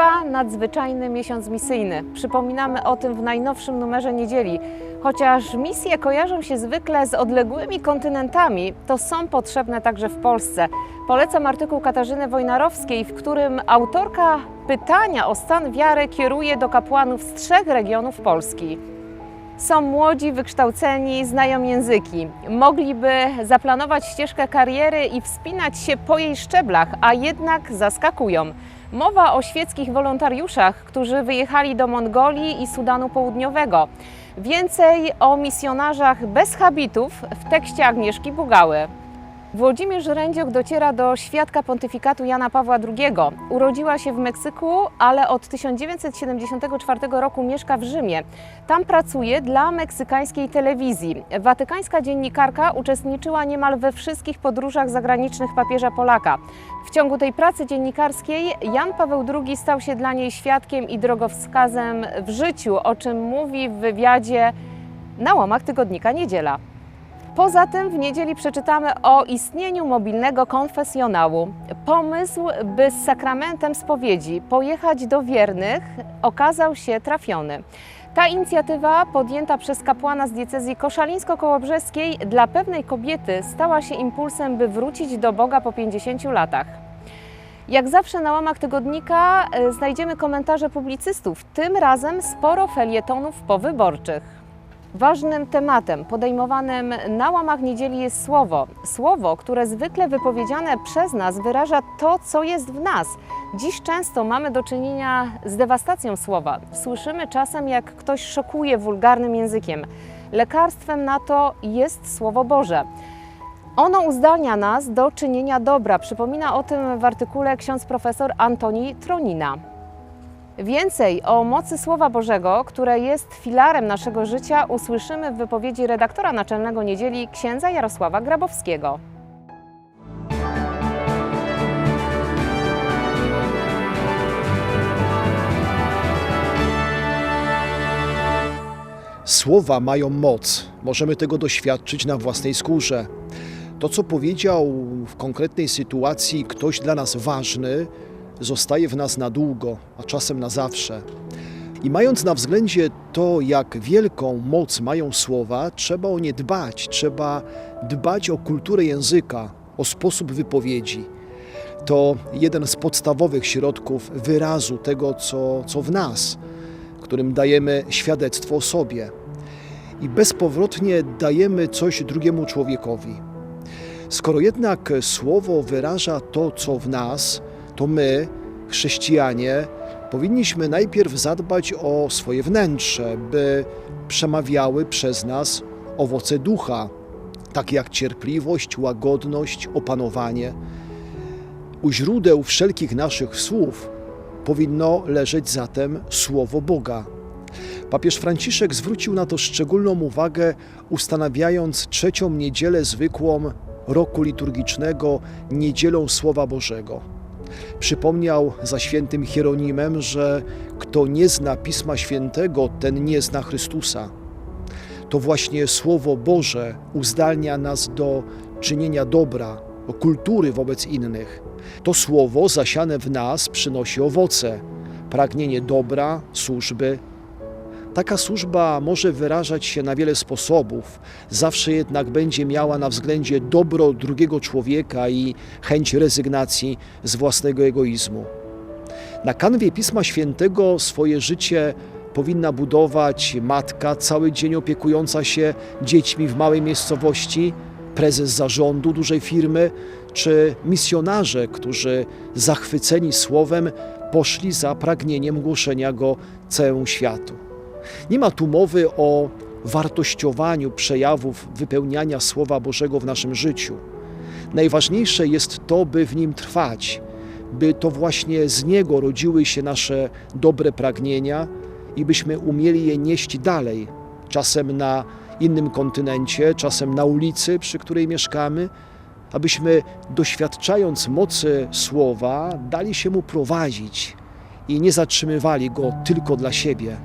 Trwa nadzwyczajny miesiąc misyjny. Przypominamy o tym w najnowszym numerze niedzieli. Chociaż misje kojarzą się zwykle z odległymi kontynentami, to są potrzebne także w Polsce. Polecam artykuł Katarzyny Wojnarowskiej, w którym autorka pytania o stan wiary kieruje do kapłanów z trzech regionów Polski. Są młodzi, wykształceni, znają języki. Mogliby zaplanować ścieżkę kariery i wspinać się po jej szczeblach, a jednak zaskakują. Mowa o świeckich wolontariuszach, którzy wyjechali do Mongolii i Sudanu Południowego. Więcej o misjonarzach bez habitów w tekście Agnieszki Bugały. Włodzimierz Rędziok dociera do świadka pontyfikatu Jana Pawła II. Urodziła się w Meksyku, ale od 1974 roku mieszka w Rzymie. Tam pracuje dla meksykańskiej telewizji. Watykańska dziennikarka uczestniczyła niemal we wszystkich podróżach zagranicznych papieża Polaka. W ciągu tej pracy dziennikarskiej Jan Paweł II stał się dla niej świadkiem i drogowskazem w życiu, o czym mówi w wywiadzie na łamach tygodnika Niedziela. Poza tym w niedzieli przeczytamy o istnieniu mobilnego konfesjonału. Pomysł, by z sakramentem spowiedzi pojechać do wiernych, okazał się trafiony. Ta inicjatywa, podjęta przez kapłana z diecezji koszalińsko-kołobrzeskiej, dla pewnej kobiety stała się impulsem, by wrócić do Boga po 50 latach. Jak zawsze na łamach tygodnika e, znajdziemy komentarze publicystów, tym razem sporo felietonów powyborczych. Ważnym tematem podejmowanym na łamach niedzieli jest słowo. Słowo, które zwykle wypowiedziane przez nas wyraża to, co jest w nas. Dziś często mamy do czynienia z dewastacją słowa. Słyszymy czasem, jak ktoś szokuje wulgarnym językiem. Lekarstwem na to jest Słowo Boże. Ono uzdalnia nas do czynienia dobra. Przypomina o tym w artykule ksiądz profesor Antoni Tronina. Więcej o mocy Słowa Bożego, które jest filarem naszego życia, usłyszymy w wypowiedzi redaktora naczelnego niedzieli księdza Jarosława Grabowskiego. Słowa mają moc. Możemy tego doświadczyć na własnej skórze. To, co powiedział w konkretnej sytuacji ktoś dla nas ważny, zostaje w nas na długo, a czasem na zawsze. I mając na względzie to, jak wielką moc mają słowa, trzeba o nie dbać. Trzeba dbać o kulturę języka, o sposób wypowiedzi. To jeden z podstawowych środków wyrazu tego, co, co w nas, którym dajemy świadectwo o sobie i bezpowrotnie dajemy coś drugiemu człowiekowi. Skoro jednak słowo wyraża to, co w nas, to my, chrześcijanie, powinniśmy najpierw zadbać o swoje wnętrze, by przemawiały przez nas owoce ducha, takie jak cierpliwość, łagodność, opanowanie. U źródeł wszelkich naszych słów powinno leżeć zatem Słowo Boga. Papież Franciszek zwrócił na to szczególną uwagę, ustanawiając trzecią niedzielę zwykłą roku liturgicznego Niedzielą Słowa Bożego. Przypomniał za świętym Hieronimem, że kto nie zna Pisma Świętego, ten nie zna Chrystusa. To właśnie Słowo Boże uzdalnia nas do czynienia dobra, do kultury wobec innych. To Słowo zasiane w nas przynosi owoce, pragnienie dobra, służby, Taka służba może wyrażać się na wiele sposobów, zawsze jednak będzie miała na względzie dobro drugiego człowieka i chęć rezygnacji z własnego egoizmu. Na kanwie Pisma Świętego swoje życie powinna budować matka cały dzień opiekująca się dziećmi w małej miejscowości, prezes zarządu dużej firmy, czy misjonarze, którzy zachwyceni słowem poszli za pragnieniem głoszenia go całemu światu. Nie ma tu mowy o wartościowaniu przejawów wypełniania Słowa Bożego w naszym życiu. Najważniejsze jest to, by w nim trwać, by to właśnie z niego rodziły się nasze dobre pragnienia i byśmy umieli je nieść dalej, czasem na innym kontynencie, czasem na ulicy, przy której mieszkamy, abyśmy doświadczając mocy Słowa, dali się mu prowadzić i nie zatrzymywali go tylko dla siebie